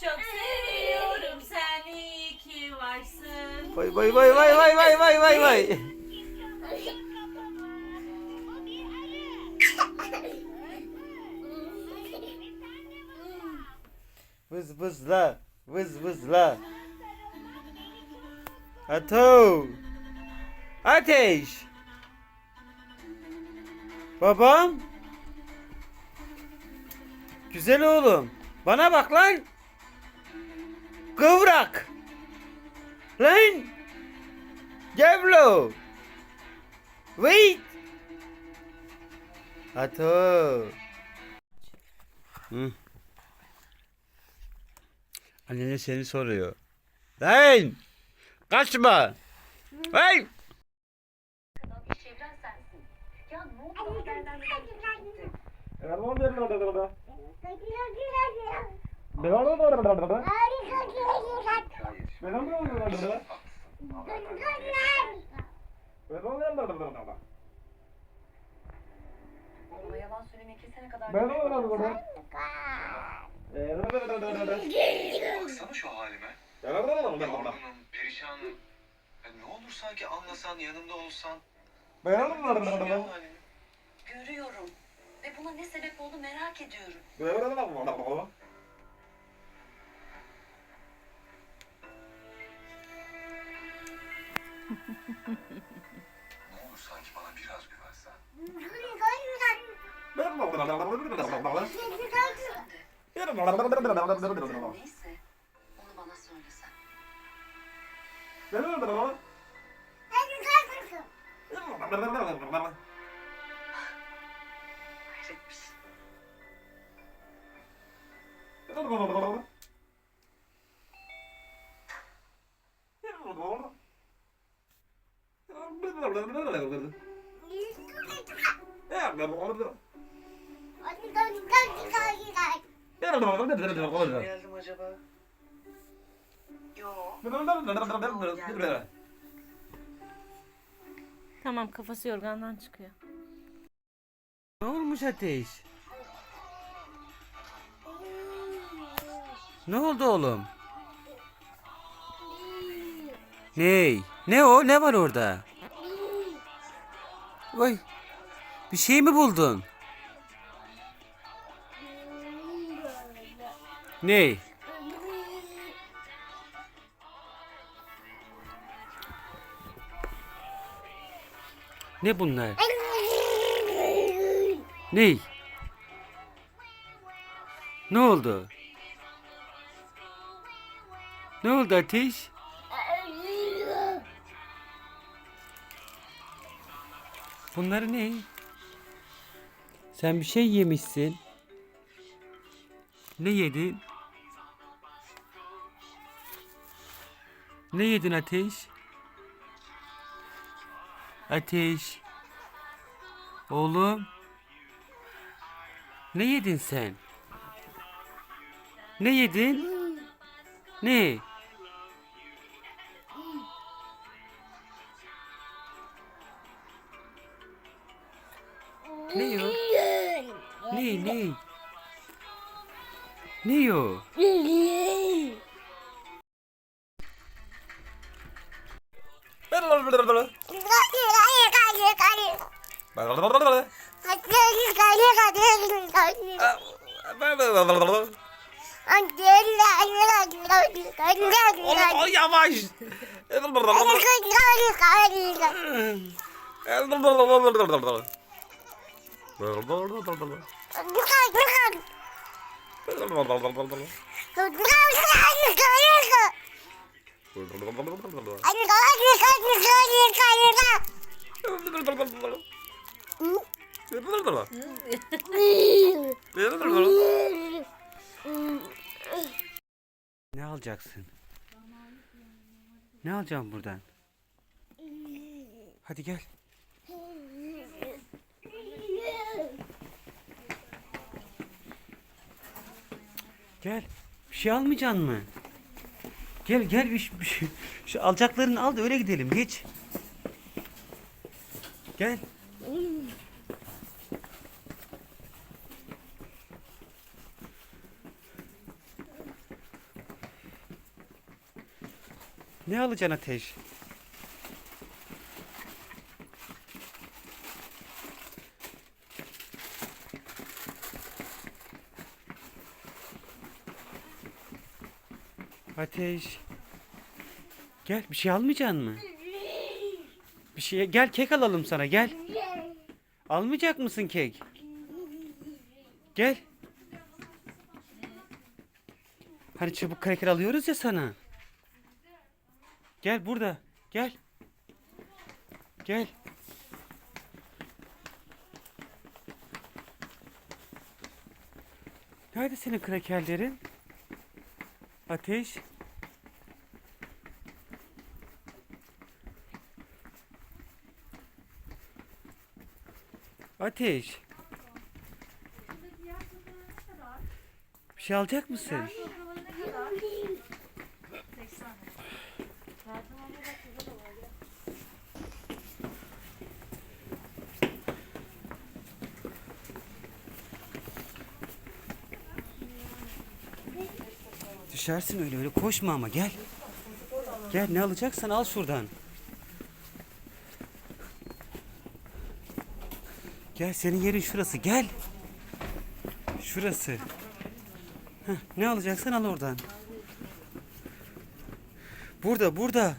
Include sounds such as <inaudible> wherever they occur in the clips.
Çok seviyorum seni ki varsın. Vay vay vay vay vay vay vay vay vay. Vız vızla. Vız vızla. Ato. Ateş. Babam. Güzel oğlum. Bana bak lan. Kıvrak. Lan. Diablo. Wait. Ato. Hı. Annene seni soruyor. Lan. Kaçma. Hey. Çevren sensin. Oğluma yalan söylemeyi kesene kadar... Baksana şu halime. Yorgunum, perişanım. Ya ne olur sanki anlasan, yanımda olsan. Görüyorsun ya halimi. Görüyorum. Ve buna ne sebep oldu merak ediyorum. Ne olur sanki bana biraz güvensen. Neyse onu bana söylesen. Hayretmiş. Geldim acaba? Yo. Tamam kafası yorgandan çıkıyor. Ne olmuş ateş? Ne oldu oğlum? Ney? Ne o? Ne var orada? Vay. Bir şey mi buldun? Ney? Ne bunlar? Ney? Ne oldu? Ne oldu Ateş? Bunları ne? Sen bir şey yemişsin. Ne yedin? Ne yedin Ateş? Ateş. Oğlum. Ne yedin sen? Ne yedin? Ne? Leo. Lee, Lee. Leo. yavaş. Ne alacaksın? Ne alacağım buradan? Hadi gel. Gel. Bir şey almayacaksın mı? Gel gel bir, bir şey. Şu alacaklarını al da öyle gidelim. Geç. Gel. Ne alacaksın ateş? Ateş. Gel bir şey almayacaksın mı? Bir şey gel kek alalım sana gel. Almayacak mısın kek? Gel. Hani çabuk kraker alıyoruz ya sana. Gel burada. Gel. Gel. Nerede senin krakerlerin? Ateş. Ateş. Bir şey alacak mısın? Düşersin öyle öyle koşma ama gel. Gel ne alacaksan al şuradan. Gel senin yerin şurası gel. Şurası. Heh, ne alacaksan al oradan. Burada burada.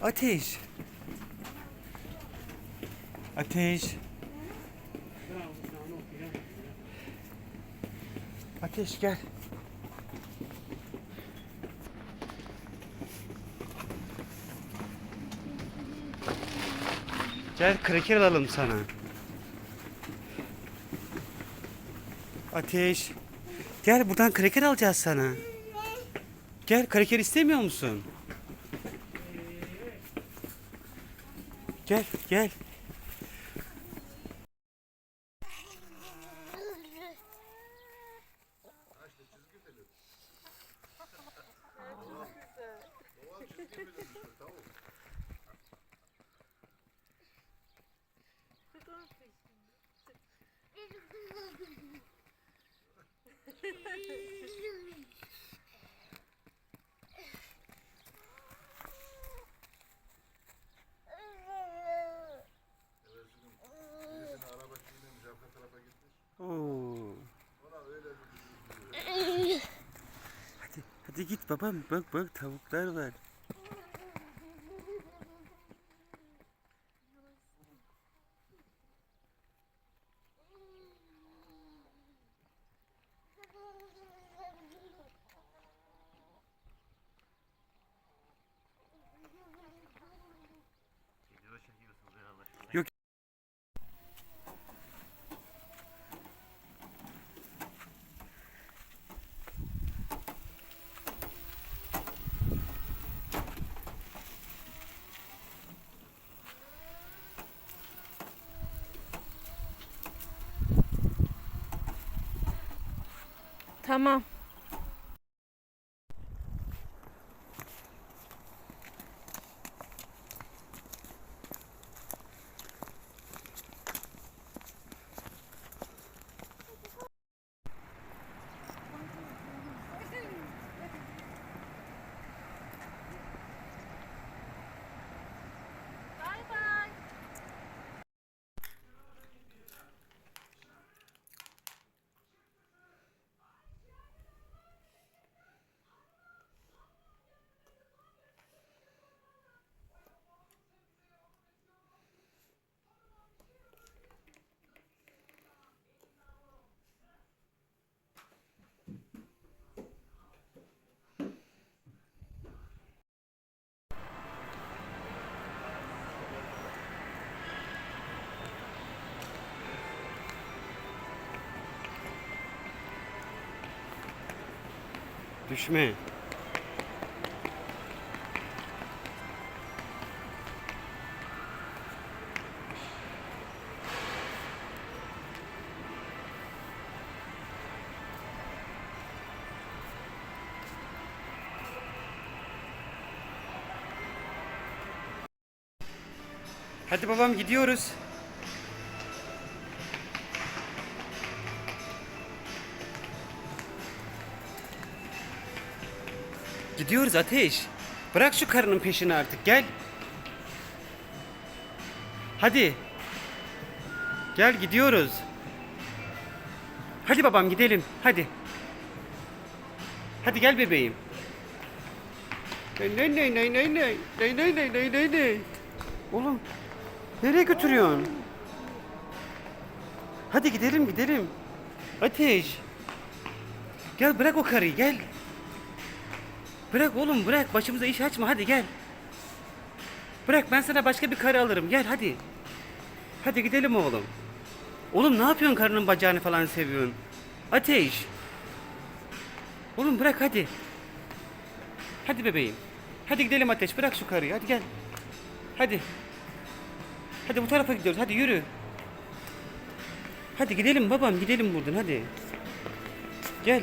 Ateş. Ateş. Ateş gel. Gel kraker alalım sana. Ateş. Gel buradan kraker alacağız sana. Gel kraker istemiyor musun? Gel gel. Oo. Hadi, babam bak bak tavuklar var. Tamam. Düşme. Hadi babam gidiyoruz. Gidiyoruz Ateş. Bırak şu karının peşini artık gel. Hadi. Gel gidiyoruz. Hadi babam gidelim. Hadi. Hadi gel bebeğim. Ney ney ney ney ney ney ney ney ney ney ney ney. Oğlum nereye götürüyorsun? Hadi gidelim gidelim. Ateş. Gel bırak o karıyı gel. Bırak oğlum bırak başımıza iş açma hadi gel. Bırak ben sana başka bir karı alırım gel hadi. Hadi gidelim oğlum. Oğlum ne yapıyorsun karının bacağını falan seviyorsun? Ateş. Oğlum bırak hadi. Hadi bebeğim. Hadi gidelim Ateş bırak şu karıyı hadi gel. Hadi. Hadi bu tarafa gidiyoruz hadi yürü. Hadi gidelim babam gidelim buradan hadi. Gel.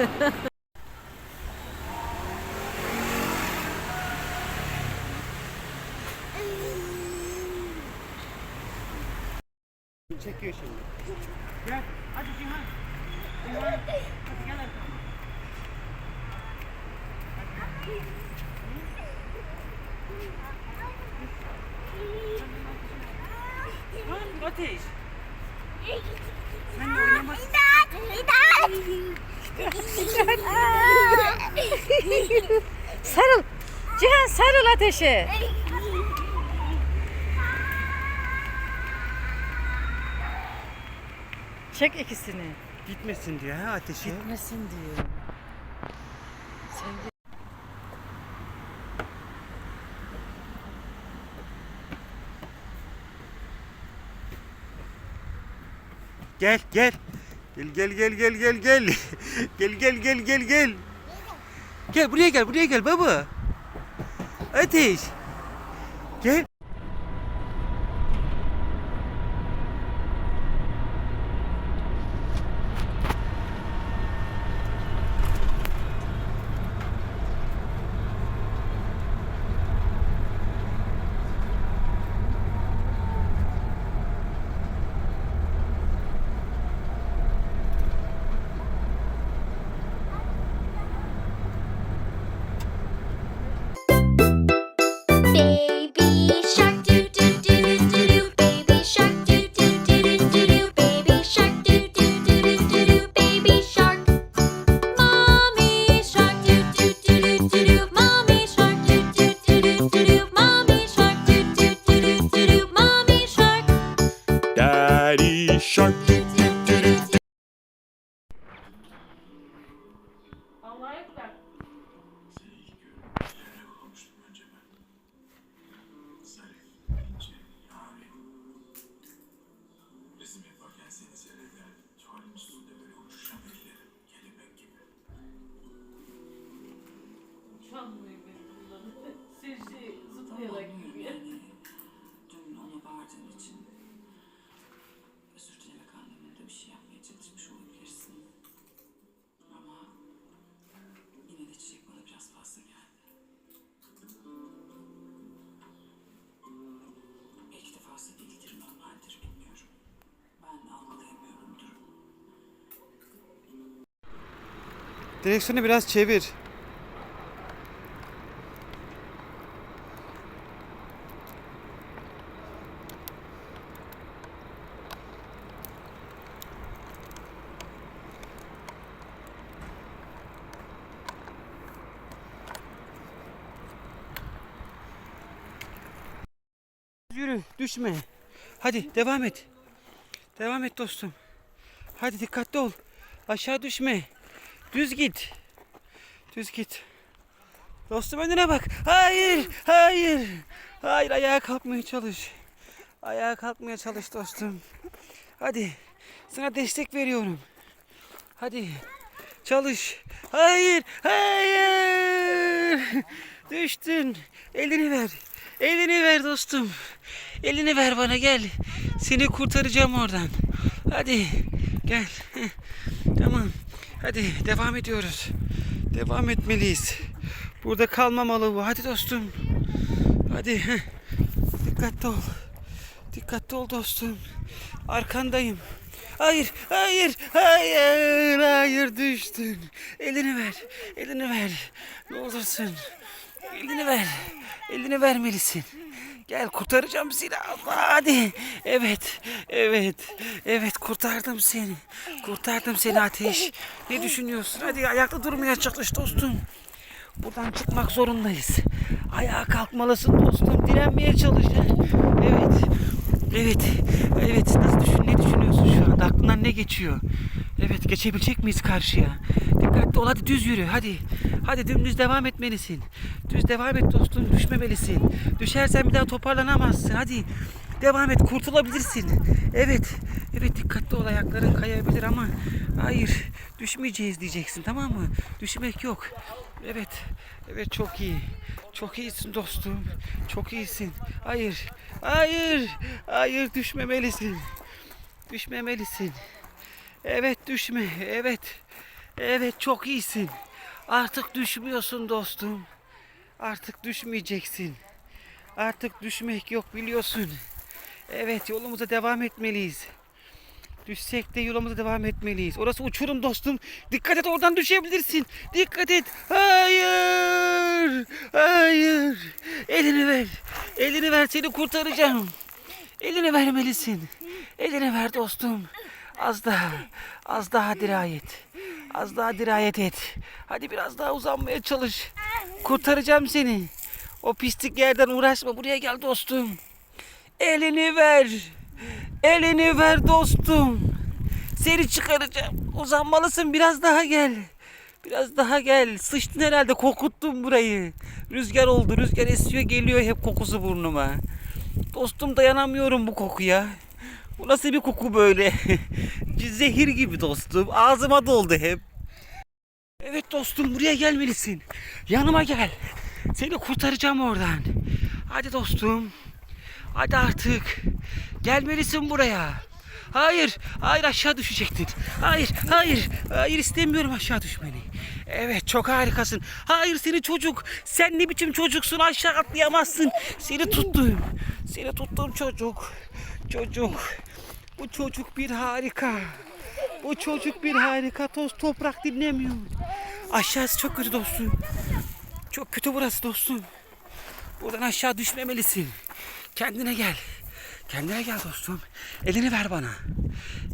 Çekiyor şimdi. Gel. Hadi Cihan. Cihan. Hadi gel arkadaşım. Lan Ateş. Sen de oynamak Sarıl. Cihan ateşe. Çek ikisini. gitmesin diye ha ateşe. Gitmesin diyor. Sevgi. Gel gel. Gel gel gel gel gel gel. <laughs> gel gel gel gel gel. Gel buraya gel buraya gel baba. Ateş. Direksiyonu biraz çevir. Yürü, düşme. Hadi devam et. Devam et dostum. Hadi dikkatli ol. Aşağı düşme. Düz git. Düz git. Dostum önüne bak. Hayır, hayır. Hayır ayağa kalkmaya çalış. Ayağa kalkmaya çalış dostum. Hadi. Sana destek veriyorum. Hadi. Çalış. Hayır, hayır. Düştün. Elini ver. Elini ver dostum. Elini ver bana gel. Seni kurtaracağım oradan. Hadi gel. Tamam. Hadi devam ediyoruz. Devam etmeliyiz. Burada kalmamalı bu. Hadi dostum. Hadi. Dikkatli ol. Dikkatli ol dostum. Arkandayım. Hayır, hayır, hayır, hayır düştün. Elini ver, elini ver. Ne olursun. Elini ver. Elini vermelisin. Gel kurtaracağım seni. Hadi. Evet. Evet. Evet kurtardım seni. Kurtardım seni Ateş. Ne düşünüyorsun? Hadi ayakta durmaya çalış dostum. Buradan çıkmak zorundayız. Ayağa kalkmalısın dostum. Direnmeye çalış. Evet. Evet. Evet. Nasıl düşün? Ne düşünüyorsun şu anda? Aklından ne geçiyor? Evet. Geçebilecek miyiz karşıya? Dikkatli ol. Hadi düz yürü. Hadi. Hadi dümdüz devam etmelisin. Düz devam et dostum. Düşmemelisin. Düşersen bir daha toparlanamazsın. Hadi. Devam et. Kurtulabilirsin. Evet. Evet dikkatli ol. Ayakların kayabilir ama hayır. Düşmeyeceğiz diyeceksin. Tamam mı? Düşmek yok. Evet. Evet çok iyi. Çok iyisin dostum. Çok iyisin. Hayır. Hayır. Hayır düşmemelisin. Düşmemelisin. Evet düşme. Evet. Evet çok iyisin. Artık düşmüyorsun dostum. Artık düşmeyeceksin. Artık düşmek yok biliyorsun. Evet yolumuza devam etmeliyiz. Düşsek de yolumuza devam etmeliyiz. Orası uçurum dostum. Dikkat et oradan düşebilirsin. Dikkat et. Hayır. Hayır. Elini ver. Elini ver seni kurtaracağım. Elini vermelisin. Elini ver dostum. Az daha. Az daha dirayet. Az daha dirayet et. Hadi biraz daha uzanmaya çalış. Kurtaracağım seni. O pislik yerden uğraşma. Buraya gel dostum. Elini ver. Elini ver dostum. Seni çıkaracağım. Uzanmalısın biraz daha gel. Biraz daha gel. Sıçtın herhalde kokuttun burayı. Rüzgar oldu. Rüzgar esiyor geliyor hep kokusu burnuma. Dostum dayanamıyorum bu kokuya. Bu nasıl bir koku böyle? <laughs> Zehir gibi dostum. Ağzıma doldu hep. Evet dostum buraya gelmelisin. Yanıma gel. Seni kurtaracağım oradan. Hadi dostum. Hadi artık. Gelmelisin buraya. Hayır, hayır aşağı düşecektin. Hayır, hayır, hayır istemiyorum aşağı düşmeni. Evet çok harikasın. Hayır seni çocuk. Sen ne biçim çocuksun aşağı atlayamazsın. Seni tuttum. Seni tuttum çocuk. Çocuk. Bu çocuk bir harika. Bu çocuk bir harika. Toz toprak dinlemiyor. Aşağısı çok kötü dostum. Çok kötü burası dostum. Buradan aşağı düşmemelisin. Kendine gel. Kendine gel dostum. Elini ver bana.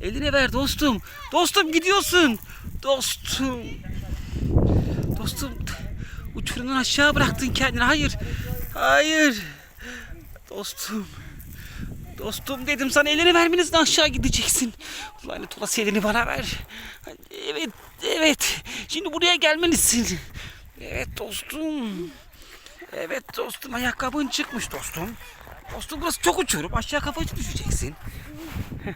Elini ver dostum. Dostum gidiyorsun. Dostum. Dostum uçurumdan aşağı bıraktın kendini. Hayır. Hayır. Dostum. Dostum dedim sana elini vermenizden aşağı gideceksin. Lanet olası elini bana ver. Evet, evet. Şimdi buraya gelmelisin. Evet dostum. Evet dostum ayakkabın çıkmış dostum. Dostum burası çok uçurum. Aşağı kafa düşeceksin. Heh.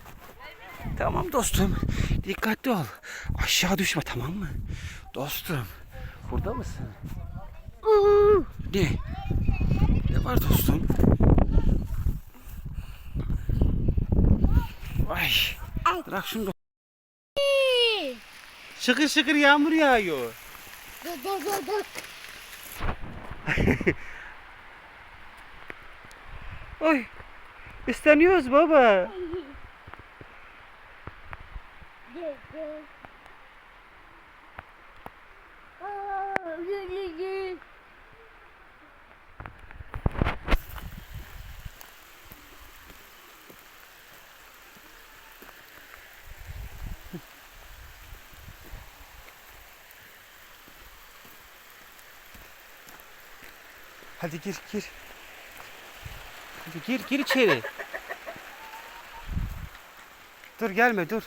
tamam dostum. Dikkatli ol. Aşağı düşme tamam mı? Dostum. Burada mısın? Ne? Ne var dostum? Ay. Bırak şunu. da- Şıkır şıkır yağmur yağıyor. <laughs> Oy. İsteniyoruz baba. Hadi gir gir. Gir gir içeri. Dur gelme dur.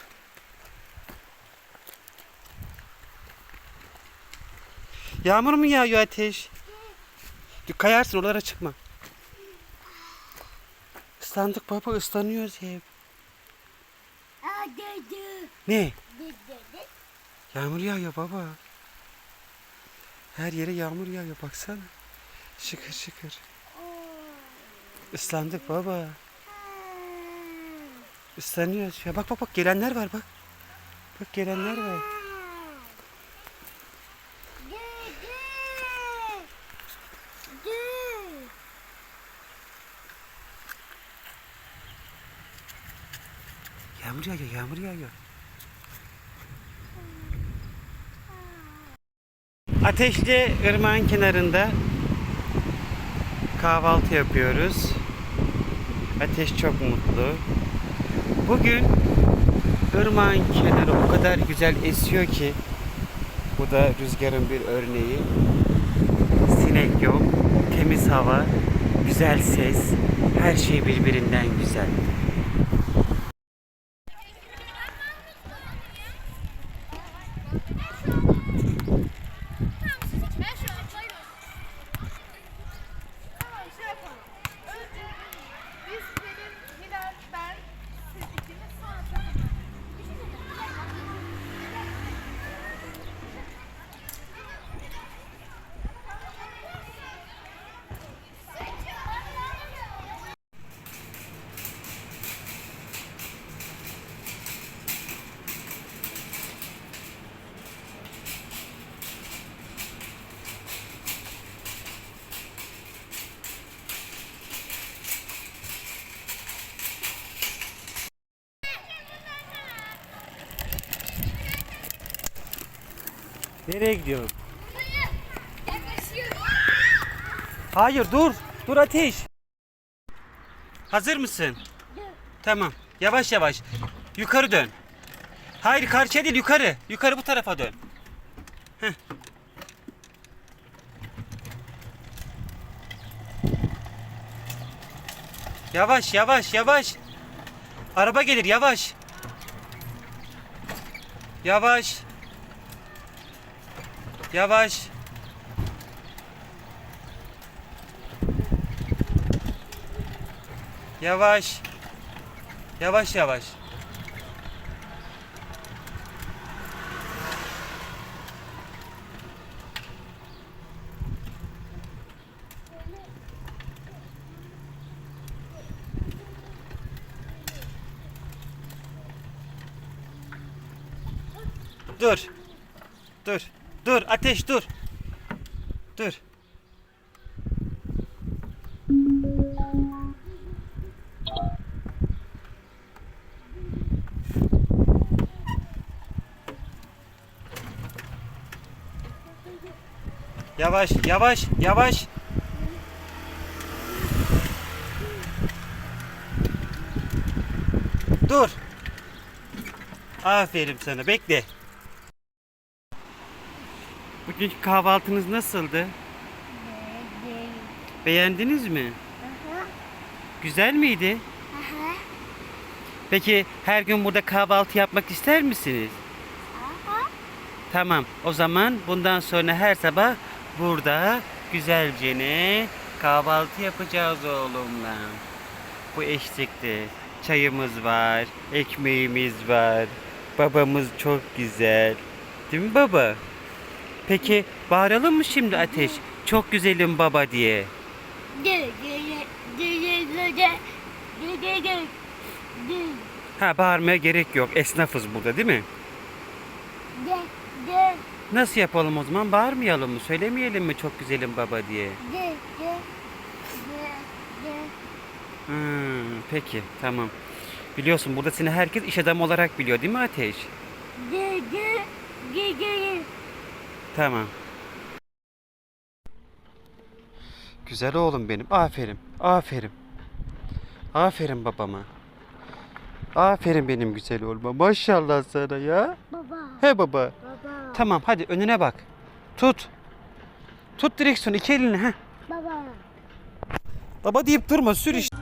Yağmur mu yağıyor ateş? Kayarsın oralara çıkma. Islandık baba ıslanıyoruz hep. Ne? Yağmur yağıyor baba. Her yere yağmur yağıyor baksana. Şıkır şıkır. Islandık baba. Islanıyoruz. Ya bak bak bak gelenler var bak. Bak gelenler var. Yağmur yağıyor, yağmur yağıyor. Ateşli ırmağın kenarında kahvaltı yapıyoruz. Ateş çok mutlu. Bugün ırmağın kenarı o kadar güzel esiyor ki bu da rüzgarın bir örneği. Sinek yok, temiz hava, güzel ses, her şey birbirinden güzel. Nereye gidiyorsun? Hayır dur. Dur ateş. Hazır mısın? Tamam. Yavaş yavaş. Yukarı dön. Hayır karşıya değil yukarı. Yukarı bu tarafa dön. Heh. Yavaş yavaş yavaş. Araba gelir yavaş. Yavaş. Yavaş. Yavaş. Yavaş yavaş. Dur. Dur. Dur ateş dur. Dur. Yavaş, yavaş, yavaş. Dur. Aferin sana. Bekle. Bugünkü kahvaltınız nasıldı? Beğendiniz mi? Güzel miydi? Peki her gün burada kahvaltı yapmak ister misiniz? Tamam. O zaman bundan sonra her sabah burada güzelce ne kahvaltı yapacağız oğlumla. Bu eşlikte çayımız var, ekmeğimiz var. Babamız çok güzel. Değil mi baba? Peki bağıralım mı şimdi Ateş? Çok güzelim baba diye. Ha bağırmaya gerek yok. Esnafız burada değil mi? Nasıl yapalım o zaman? Bağırmayalım mı? Söylemeyelim mi çok güzelim baba diye? Hmm, peki tamam. Biliyorsun burada seni herkes iş adamı olarak biliyor değil mi Ateş? Tamam. Güzel oğlum benim. Aferin. Aferin. Aferin babama. Aferin benim güzel oğluma. Maşallah sana ya. Baba, He baba. baba. Tamam hadi önüne bak. Tut. Tut direksiyonu iki elini. Heh. Baba. Baba deyip durma sür işte.